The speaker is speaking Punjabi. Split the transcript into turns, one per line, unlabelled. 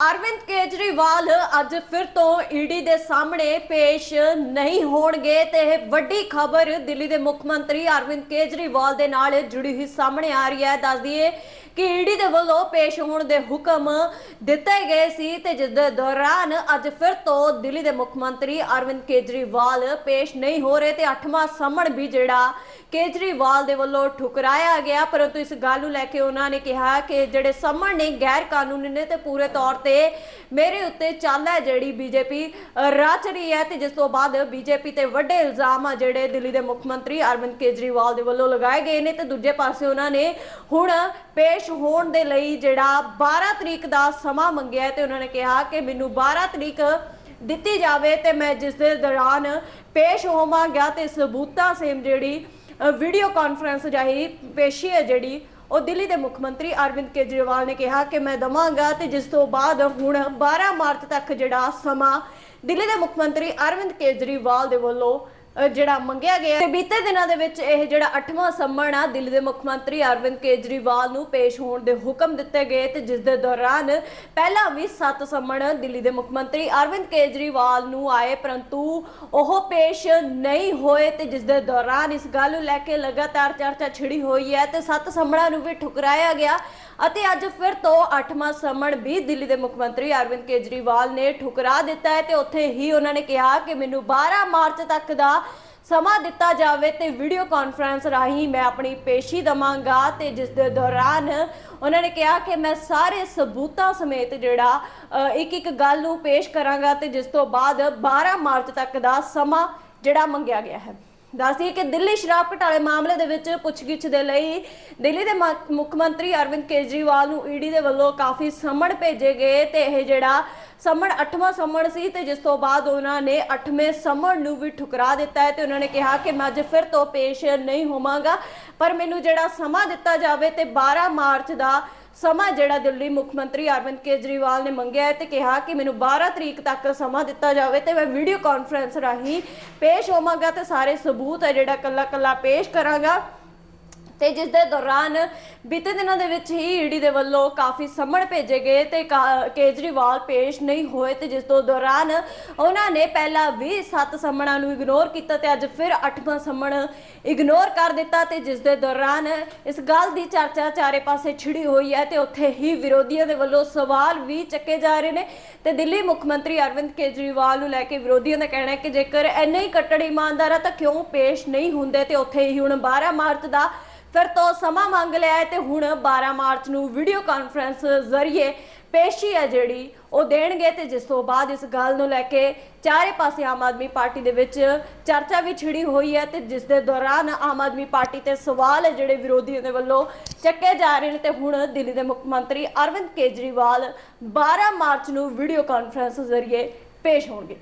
ਅਰਵਿੰਦ ਕੇਜਰੀਵਾਲ ਅੱਜ ਫਿਰ ਤੋਂ ਈਡੀ ਦੇ ਸਾਹਮਣੇ ਪੇਸ਼ ਨਹੀਂ ਹੋਣਗੇ ਤੇ ਇਹ ਵੱਡੀ ਖਬਰ ਦਿੱਲੀ ਦੇ ਮੁੱਖ ਮੰਤਰੀ ਅਰਵਿੰਦ ਕੇਜਰੀਵਾਲ ਦੇ ਨਾਲ ਜੁੜੀ ਹੋਈ ਸਾਹਮਣੇ ਆ ਰਹੀ ਹੈ। ਦੱਸ ਦਈਏ ਕਿ ਈਡੀ ਦੇ ਵੱਲੋਂ ਪੇਸ਼ ਹੋਣ ਦੇ ਹੁਕਮ ਦਿੱਤੇ ਗਏ ਸੀ ਤੇ ਜਿਸ ਦੇ ਦੌਰਾਨ ਅੱਜ ਫਿਰ ਤੋਂ ਦਿੱਲੀ ਦੇ ਮੁੱਖ ਮੰਤਰੀ ਅਰਵਿੰਦ ਕੇਜਰੀਵਾਲ ਪੇਸ਼ ਨਹੀਂ ਹੋ ਰਹੇ ਤੇ 8ਵਾਂ ਸਮਣ ਵੀ ਜਿਹੜਾ ਕੇਜਰੀਵਾਲ ਦੇ ਵੱਲੋਂ ਠੁਕਰਾਇਆ ਗਿਆ। ਪਰੰਤੂ ਇਸ ਗੱਲ ਨੂੰ ਲੈ ਕੇ ਉਹਨਾਂ ਨੇ ਕਿਹਾ ਕਿ ਜਿਹੜੇ ਸਮਣ ਨੇ ਗੈਰ ਕਾਨੂੰਨੀ ਨੇ ਤੇ ਪੂਰੇ ਤੌਰ ਤੇ ਮੇਰੇ ਉੱਤੇ ਚਾਲ ਹੈ ਜਿਹੜੀ ਬੀਜੇਪੀ ਰਚ ਰਹੀ ਹੈ ਤੇ ਜਿਸ ਤੋਂ ਬਾਅਦ ਬੀਜੇਪੀ ਤੇ ਵੱਡੇ ਇਲਜ਼ਾਮ ਆ ਜਿਹੜੇ ਦਿੱਲੀ ਦੇ ਮੁੱਖ ਮੰਤਰੀ ਅਰਵਿੰਦ ਕੇਜਰੀਵਾਲ ਦੇ ਵੱਲੋਂ ਲਗਾਏ ਗਏ ਨੇ ਤੇ ਦੂਜੇ ਪਾਸੇ ਉਹਨਾਂ ਨੇ ਹੁਣ ਪੇਸ਼ ਹੋਣ ਦੇ ਲਈ ਜਿਹੜਾ 12 ਤਰੀਕ ਦਾ ਸਮਾਂ ਮੰਗਿਆ ਤੇ ਉਹਨਾਂ ਨੇ ਕਿਹਾ ਕਿ ਮੈਨੂੰ 12 ਤਰੀਕ ਦਿੱਤੀ ਜਾਵੇ ਤੇ ਮੈਂ ਜਿਸ ਦੇ ਦੌਰਾਨ ਪੇਸ਼ ਹੋਵਾਂਗਾ ਤੇ ਸਬੂਤਾਂ ਸੇਮ ਜਿਹੜੀ ਵੀਡੀਓ ਕਾਨਫਰੰਸ ਜਾਹੀ ਪੇਸ਼ੀ ਹੈ ਜਿਹੜੀ, ਉਹ ਦਿੱਲੀ ਦੇ ਮੁੱਖ ਮੰਤਰੀ ਅਰਵਿੰਦ ਕੇਜਰੀਵਾਲ ਨੇ ਕਿਹਾ ਕਿ ਮੈਂ ਦਵਾਂਗਾ ਤੇ ਜਿਸ ਤੋਂ ਬਾਅਦ ਹੁਣ 12 ਮਾਰਚ ਤੱਕ ਜਿਹੜਾ ਸਮਾਂ ਦਿੱਲੀ ਦੇ ਮੁੱਖ ਮੰਤਰੀ ਅਰਵਿੰਦ ਕੇਜਰੀਵਾਲ ਦੇ ਵੱਲੋਂ ਅ, ਜਿਹੜਾ ਮੰਗਿਆ ਗਿਆ ਤੇ ਬੀਤੇ ਦਿਨਾਂ ਦੇ ਵਿੱਚ ਇਹ ਜਿਹੜਾ 8ਵਾਂ ਸੰਮਣ ਆ ਦਿੱਲੀ ਦੇ ਮੁੱਖ ਮੰਤਰੀ ਅਰਵਿੰਦ ਕੇਜਰੀਵਾਲ ਨੂੰ ਪੇਸ਼ ਹੋਣ ਦੇ ਹੁਕਮ ਦਿੱਤੇ ਗਏ ਤੇ ਜਿਸ ਦੇ ਦੌਰਾਨ ਪਹਿਲਾਂ ਵੀ 7 ਸੰਮਣ ਦਿੱਲੀ ਦੇ ਮੁੱਖ ਮੰਤਰੀ ਅਰਵਿੰਦ ਕੇਜਰੀਵਾਲ ਨੂੰ ਆਏ ਪਰੰਤੂ ਉਹ ਪੇਸ਼ ਨਹੀਂ ਹੋਏ ਤੇ ਜਿਸ ਦੇ ਦੌਰਾਨ ਇਸ ਗੱਲ ਨੂੰ ਲੈ ਕੇ ਲਗਾਤਾਰ ਚਰਚਾ ਛਿੜੀ ਹੋਈ ਹੈ ਤੇ 7 ਸੰਮਣਾਂ ਨੂੰ ਵੀ ਠੁਕਰਾਇਆ ਗਿਆ। ਅਤੇ ਅੱਜ ਫਿਰ ਤੋਂ 8ਵਾਂ ਸਮਣ ਵੀ ਦਿੱਲੀ ਦੇ ਮੁੱਖ ਮੰਤਰੀ ਅਰਵਿੰਦ ਕੇਜਰੀਵਾਲ ਨੇ ਠੁਕਰਾ ਦਿੱਤਾ ਹੈ ਤੇ ਉੱਥੇ ਹੀ ਉਹਨਾਂ ਨੇ ਕਿਹਾ ਕਿ ਮੈਨੂੰ 12 ਮਾਰਚ ਤੱਕ ਦਾ ਸਮਾਂ ਦਿੱਤਾ ਜਾਵੇ ਤੇ ਵੀਡੀਓ ਕਾਨਫਰੰਸ ਰਾਹੀਂ ਮੈਂ ਆਪਣੀ ਪੇਸ਼ੀ ਦਵਾਂਗਾ ਤੇ ਜਿਸ ਦੇ ਦੌਰਾਨ ਉਹਨਾਂ ਨੇ ਕਿਹਾ ਕਿ ਮੈਂ ਸਾਰੇ ਸਬੂਤਾਂ ਸਮੇਤ ਜਿਹੜਾ ਇੱਕ ਇੱਕ ਗੱਲ ਨੂੰ ਪੇਸ਼ ਕਰਾਂਗਾ ਤੇ ਜਿਸ ਤੋਂ ਬਾਅਦ 12 ਮਾਰਚ ਤੱਕ ਦਾ ਸਮਾਂ ਜਿਹੜਾ ਮੰਗਿਆ ਗਿਆ ਹੈ। ਦੱਸਦੀ ਕਿ ਦਿੱਲੀ ਸ਼ਰਾਬ ਘਟਾਲੇ ਮਾਮਲੇ ਦੇ ਵਿੱਚ ਪੁੱਛਗਿੱਛ ਦੇ ਲਈ ਦਿੱਲੀ ਦੇ ਮ- ਮੁੱਖ ਮੰਤਰੀ ਅਰਵਿੰਦ ਕੇਜਰੀਵਾਲ ਨੂੰ ਈਡੀ ਦੇ ਵੱਲੋਂ ਕਾਫੀ ਸਮਣ ਭੇਜੇ ਗਏ ਤੇ ਇਹ ਜਿਹੜਾ ਸਮਣ 8ਵਾਂ ਸਮਣ ਸੀ ਤੇ ਜਿਸ ਤੋਂ ਬਾਅਦ ਉਹਨਾਂ ਨੇ 8ਵੇਂ ਸਮਣ ਨੂੰ ਵੀ ਠੁਕਰਾ ਦਿੱਤਾ ਹੈ ਤੇ ਉਹਨਾਂ ਨੇ ਕਿਹਾ ਕਿ ਮੈਂ ਅੱਜ ਫਿਰ ਤੋਂ ਪੇਸ਼ ਨਹੀਂ ਹੋਵਾਂਗਾ, ਪਰ ਮੈਨੂੰ ਜਿਹੜਾ ਸਮਾਂ ਦਿੱਤਾ ਜਾਵੇ ਤੇ 12 ਮਾਰਚ ਦਾ ਸਮਾਂ ਜਿਹੜਾ ਦਿੱਲੀ ਮੁੱਖ ਮੰਤਰੀ ਅਰਵਿੰਦ ਕੇਜਰੀਵਾਲ ਨੇ ਮੰਗਿਆ ਹੈ ਤੇ ਕਿਹਾ ਕਿ ਮੈਨੂੰ 12 ਤਰੀਕ ਤੱਕ ਸਮਾਂ ਦਿੱਤਾ ਜਾਵੇ ਤੇ ਮੈਂ ਵੀਡੀਓ ਕਾਨਫਰੰਸ ਰਾਹੀਂ ਪੇਸ਼ ਹੋਵਾਂਗਾ ਤੇ ਸਾਰੇ ਸਬੂਤ ਹੈ ਜਿਹੜਾ ਕੱਲਾ ਕੱਲਾ ਪੇਸ਼ ਕਰਾਂਗਾ। ਤੇ ਜਿਸ ਦੇ ਦੌਰਾਨ ਬੀਤੇ ਦਿਨਾਂ ਦੇ ਵਿੱਚ ਹੀ ਈਡੀ ਦੇ ਵੱਲੋਂ ਕਾਫੀ ਸਮਣ ਭੇਜੇ ਗਏ ਤੇ ਕਾ- ਕੇਜਰੀਵਾਲ ਪੇਸ਼ ਨਹੀਂ ਹੋਏ ਤੇ ਜਿਸ ਤੋਂ ਦੌਰਾਨ ਉਹਨਾਂ ਨੇ ਪਹਿਲਾਂ ਵੀ ਸੱਤ ਸੰਮਣਾਂ ਨੂੰ ਇਗਨੋਰ ਕੀਤਾ ਤੇ ਅੱਜ ਫਿਰ ਅੱਠਵਾਂ ਸੰਮਣ ਇਗਨੋਰ ਕਰ ਦਿੱਤਾ ਤੇ ਜਿਸ ਦੇ ਦੌਰਾਨ ਇਸ ਗੱਲ ਦੀ ਚਰਚਾ ਚਾਰੇ ਪਾਸੇ ਛਿੜੀ ਹੋਈ ਹੈ ਤੇ ਉੱਥੇ ਹੀ ਵਿਰੋਧੀਆਂ ਦੇ ਵੱਲੋਂ ਸਵਾਲ ਵੀ ਚੱਕੇ ਜਾ ਰਹੇ ਨੇ ਤੇ ਦਿੱਲੀ ਮੁੱਖ ਮੰਤਰੀ ਅਰਵਿੰਦ ਕੇਜਰੀਵਾਲ ਨੂੰ ਲੈ ਕੇ ਵਿਰੋਧੀਆਂ ਦਾ ਕਹਿਣਾ ਹੈ ਕਿ ਜੇਕਰ ਇੰਨੇ ਹੀ ਕੱਟੜ ਇਮਾਨਦਾਰ ਆ ਤਾਂ ਕਿਉਂ ਪੇਸ਼ ਨਹੀਂ ਹੁੰਦੇ ਤੇ ਉੱਥੇ ਹੀ ਹੁਣ 12 ਮਾਰਚ ਦਾ ਫਿਰ ਤੋਂ ਸਮਾਂ ਮੰਗ ਲਿਆ ਹੈ ਤੇ ਹੁਣ 12 ਮਾਰਚ ਨੂੰ ਵੀਡੀਓ ਕਾਨਫਰੰਸ ਜ਼ਰੀਏ ਪੇਸ਼ੀ ਹੈ ਜਿਹੜੀ, ਉਹ ਦੇਣਗੇ ਤੇ ਜਿਸ ਤੋਂ ਬਾਅਦ ਇਸ ਗੱਲ ਨੂੰ ਲੈ ਕੇ ਚਾਰੇ ਪਾਸੇ ਆਮ ਆਦਮੀ ਪਾਰਟੀ ਦੇ ਵਿੱਚ ਚਰਚਾ ਵੀ ਛਿੜੀ ਹੋਈ ਹੈ ਤੇ ਜਿਸ ਦੇ ਦੌਰਾਨ ਆਮ ਆਦਮੀ ਪਾਰਟੀ ਤੇ ਸਵਾਲ ਹੈ ਜਿਹੜੇ ਵਿਰੋਧੀਆਂ ਦੇ ਵੱਲੋਂ ਚੱਕੇ ਜਾ ਰਹੇ ਨੇ ਤੇ ਹੁਣ ਦਿੱਲੀ ਦੇ ਮੁੱਖ ਮੰਤਰੀ ਅਰਵਿੰਦ ਕੇਜਰੀਵਾਲ 12 ਮਾਰਚ ਨੂੰ ਵੀਡੀਓ ਕਾਨਫਰੰਸ ਜ਼ਰੀਏ ਪੇਸ਼ ਹੋਣਗੇ।